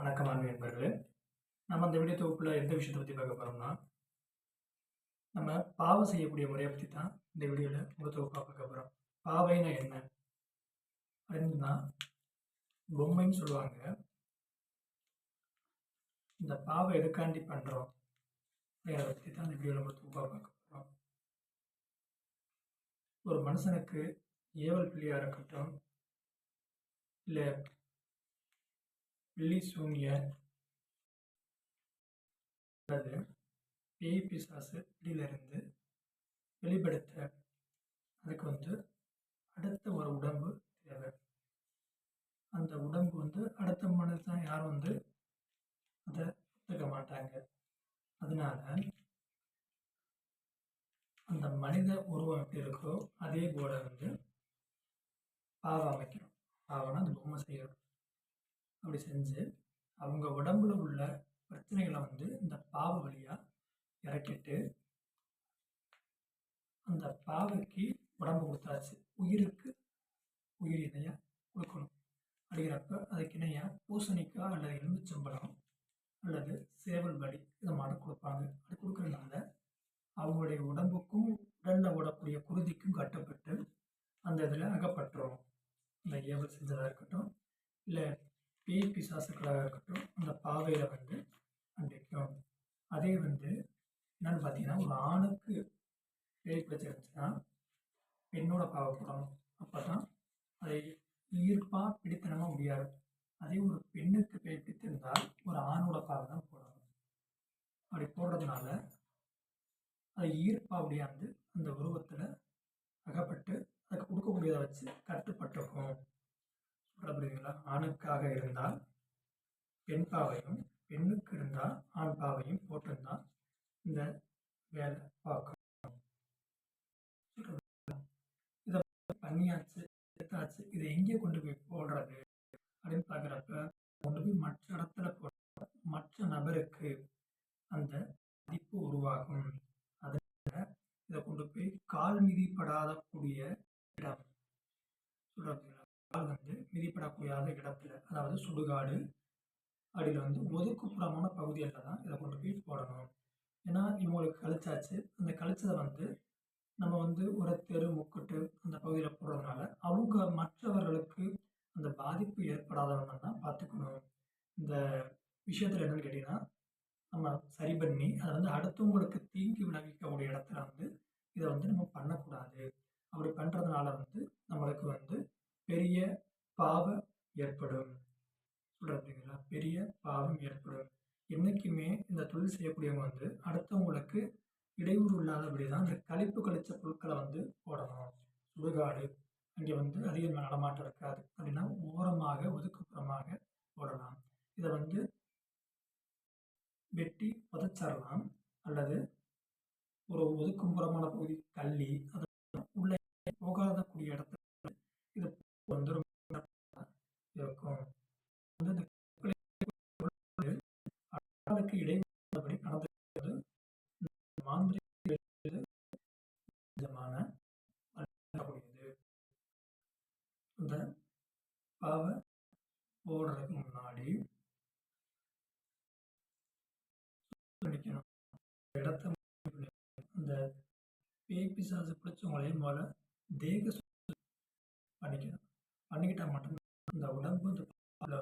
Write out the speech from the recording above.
வணக்கம் அன்பு நண்பர்களே நம்ம அந்த வீடியோ தொகுப்பில் எந்த விஷயத்தை பற்றி பார்க்க போகிறோம்னா நம்ம பாவை செய்யக்கூடிய முறையை பற்றி தான் இந்த வீடியோவில் முழு தொகுப்பாக பார்க்க போகிறோம் பாவைனா என்ன? அப்படின்னா பொம்மைன்னு சொல்லுவாங்க. இந்த பாவை எதுக்காண்டி பண்ணுறோம் அதை பற்றி தான் இந்த வீடியோவில் முழு தொகுப்பாக பார்க்க போகிறோம் ஒரு மனுஷனுக்கு ஏவல் பிள்ளையாக இருக்கட்டும் இல்லை மில்லிசூனிய அல்லது பேய் பிசாசு வெளியிலிருந்து வெளிப்படுத்த அதுக்கு வந்து அடுத்த ஒரு உடம்பு தேவை. அந்த உடம்பு வந்து அடுத்த மனதான் யாரும் வந்து அதை ஒத்துக்க மாட்டாங்க. அதனால அந்த மனித உருவம் எப்படி இருக்கோ அதே போல வந்து பாவம் அமைக்கணும். பாவம்னா அந்த பொம்மை செய்யணும் அப்படி செஞ்சு அவங்க உடம்புல உள்ள பிரச்சனைகளை வந்து இந்த பாவ வழியாக இறக்கிட்டு அந்த பாவைக்கு உடம்பு கொடுத்தாச்சு. உயிருக்கு உயிர் இணையாக கொடுக்கணும். அப்படிங்கிறப்ப அதுக்கு இணையாக பூசணிக்காய் அல்லது எலும்புச்சம்பழம் அல்லது சேவல் வடி இதை மாதிரி கொடுப்பாங்க. அது கொடுக்குறதுனால அவங்களுடைய உடம்புக்கும் உடலில் ஓடக்கூடிய குருதிக்கும் கட்டப்பட்டு அந்த இதில் அகப்பட்டுரும். இந்த ஏவல் செஞ்சதாக இருக்கட்டும் இல்லை பேய் பிசாசுகளாக இருக்கட்டும் அந்த பாவையில் வந்து அண்டிக்கும் அதே வந்து என்னென்னு பார்த்தீங்கன்னா ஒரு ஆணுக்கு பேய் பிடிச்சிருந்துச்சுன்னா பெண்ணோட பாவை போடணும். அப்போ தான் அதை ஈர்ப்பாக பிடித்தனமாக முடியாது. அதே ஒரு பெண்ணுக்கு பேய் பிடித்திருந்தால் ஒரு ஆணோட பாவை தான் போடணும். அப்படி போடுறதுனால அதை ஈர்ப்பாக முடியாது அந்த உருவத்தில் அகப்பட்டு அதுக்கு கொடுக்கக்கூடியதை வச்சு கட்டுப்பட்டிருக்கும். சொல்ல ஆணுக்காக இருந்தால் பெண் பாவையும் பெண்ணுக்கு இருந்தால் ஆண் பாவையும் போட்டிருந்தால் இந்த வேலை பார்க்கணும். இதை பண்ணியாச்சு எடுத்தாச்சு இதை எங்கே கொண்டு போய் போடுறது அப்படின்னு பார்க்குறப்ப கொண்டு போய் மற்ற இடத்துல போட மற்ற நபருக்கு அந்த மதிப்பு உருவாகும். அதனால இதை கொண்டு போய் கால் மிதிப்படாத கூடிய இடம் சொல்கிறது கால் வந்து மிதிப்படக்கூடாத இடத்துல அதாவது சுடுகாடு. அடியில் வந்து ஒதுக்குப்புறமான பகுதிகளில் தான் இதை கொண்டு போய் போடணும். ஏன்னா இவங்களுக்கு கழிச்சாச்சு. அந்த கழிச்சதை வந்து நம்ம வந்து ஒரு தெரு முக்கட்டு அந்த பகுதியில் போடுறதுனால அவங்க மற்றவர்களுக்கு அந்த பாதிப்பு ஏற்படாதவங்க தான் பார்த்துக்கணும். இந்த விஷயத்தில் என்னென்னு கேட்டிங்கன்னா நம்ம சரி பண்ணி அதை வந்து அடுத்தவங்களுக்கு தீங்கி விளைவிக்கக்கூடிய இடத்துல வந்து இதை வந்து நம்ம பண்ணக்கூடாது. அப்படி பண்ணுறதுனால வந்து நம்மளுக்கு வந்து என்றைக்குமே இந்த தொழில் செய்யக்கூடியவங்க வந்து அடுத்தவங்களுக்கு இடையூறு இல்லாதபடி தான் இந்த கழிப்பு கழிச்ச பொருட்களை வந்து போடணும். சுடுகாடு அங்கே வந்து அதிக நடமாட்டம் இருக்காது. அப்படின்னா ஓரமாக ஒதுக்குப்புறமாக போடலாம். இதை வந்து வெட்டி புதைச்சிடலாம். அல்லது ஒரு ஒதுக்குப்புறமான பகுதி கள்ளி அது உள்ளே போகாத கூடிய இடத்துல இது வந்து இருக்கும் வந்து அந்த இடைவெளி நடந்தது. மாந்திரிக விதமான அந்த பாவை போடுறதுக்கு முன்னாடி நினைக்கணும் இடத்த அந்த பேய் பிசாசு பிடிச்சவங்களையும் போல தேக பண்ணிக்கணும். பண்ணிக்கிட்டால் மட்டும்தான் அந்த உடம்பு அந்த